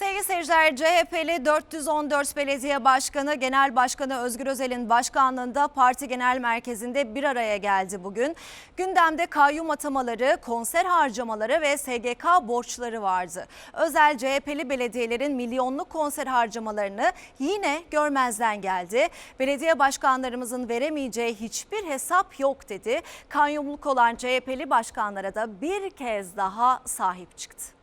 Sevgili seyirciler, CHP'li 414 Belediye Başkanı Genel Başkanı Özgür Özel'in başkanlığında parti genel merkezinde bir araya geldi bugün. Gündemde kayyum atamaları, konser harcamaları ve SGK borçları vardı. Özel CHP'li belediyelerin milyonluk konser harcamalarını yine görmezden geldi. Belediye başkanlarımızın veremeyeceği hiçbir hesap yok dedi. Kayyumluk olan CHP'li başkanlara da bir kez daha sahip çıktı.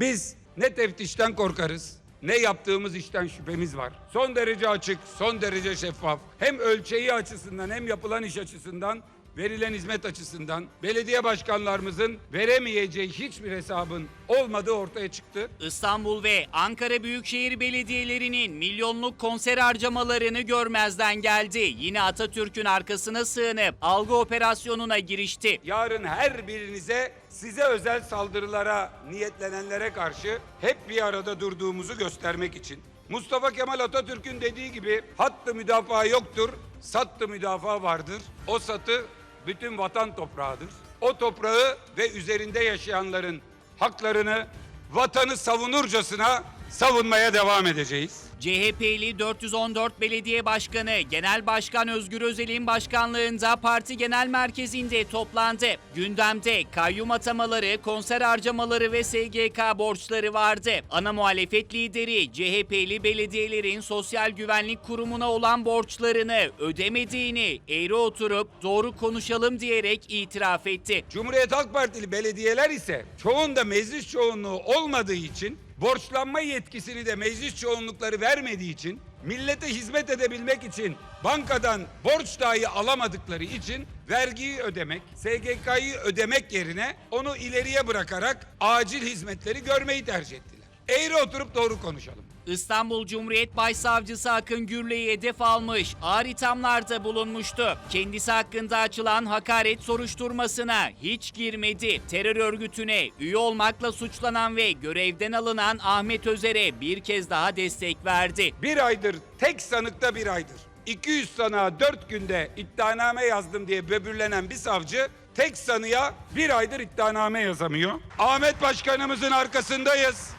Biz ne teftişten korkarız, ne yaptığımız işten şüphemiz var. Son derece açık, son derece şeffaf. Hem ölçeği açısından hem yapılan iş açısından verilen hizmet açısından belediye başkanlarımızın veremeyeceği hiçbir hesabın olmadığı ortaya çıktı. İstanbul ve Ankara Büyükşehir Belediyelerinin milyonluk konser harcamalarını görmezden geldi. Yine Atatürk'ün arkasına sığınıp algı operasyonuna girişti. Yarın her birinize size özel saldırılara niyetlenenlere karşı hep bir arada durduğumuzu göstermek için. Mustafa Kemal Atatürk'ün dediği gibi hattı müdafaa yoktur, sattı müdafaa vardır. O satı bütün vatan toprağıdır. O toprağı ve üzerinde yaşayanların haklarını vatanı savunurcasına savunmaya devam edeceğiz. CHP'li 414 Belediye Başkanı Genel Başkan Özgür Özel'in başkanlığında parti genel merkezinde toplandı. Gündemde kayyum atamaları, konser harcamaları ve SGK borçları vardı. Ana muhalefet lideri CHP'li belediyelerin Sosyal Güvenlik Kurumu'na olan borçlarını ödemediğini eğri oturup doğru konuşalım diyerek itiraf etti. Cumhuriyet Halk Partili belediyeler ise çoğunda meclis çoğunluğu olmadığı için borçlanma yetkisini de meclis çoğunlukları vermediği için millete hizmet edebilmek için bankadan borç dahi alamadıkları için vergiyi ödemek, SGK'yı ödemek yerine onu ileriye bırakarak acil hizmetleri görmeyi tercih ettiler. Eğri oturup doğru konuşalım. İstanbul Cumhuriyet Başsavcısı Akın Gürley'i hedef almış, ağır ithamlarda bulunmuştu. Kendisi hakkında açılan hakaret soruşturmasına hiç girmedi. Terör örgütüne üye olmakla suçlanan ve görevden alınan Ahmet Özer'e bir kez daha destek verdi. Bir aydır tek sanıkta bir aydır. 200 sanığa 4 günde iddianame yazdım diye böbürlenen bir savcı tek sanıya bir aydır iddianame yazamıyor. Ahmet Başkanımızın arkasındayız.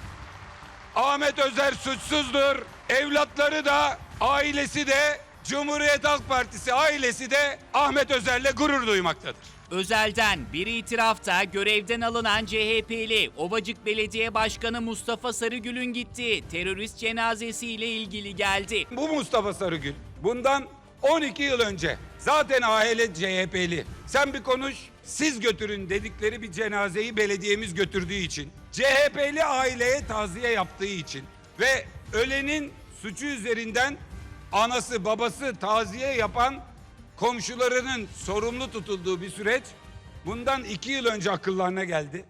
Ahmet Özer suçsuzdur. Evlatları da ailesi de Cumhuriyet Halk Partisi ailesi de Ahmet Özer'le gurur duymaktadır. Özel'den bir itirafta görevden alınan CHP'li Ovacık Belediye Başkanı Mustafa Sarıgül'ün gittiği terörist cenazesiyle ilgili geldi. Bu Mustafa Sarıgül bundan 12 yıl önce zaten aile CHP'li. Sen bir konuş siz götürün dedikleri bir cenazeyi belediyemiz götürdüğü için. CHP'li aileye taziye yaptığı için ve ölenin suçu üzerinden anası babası taziye yapan komşularının sorumlu tutulduğu bir süreç bundan iki yıl önce akıllarına geldi.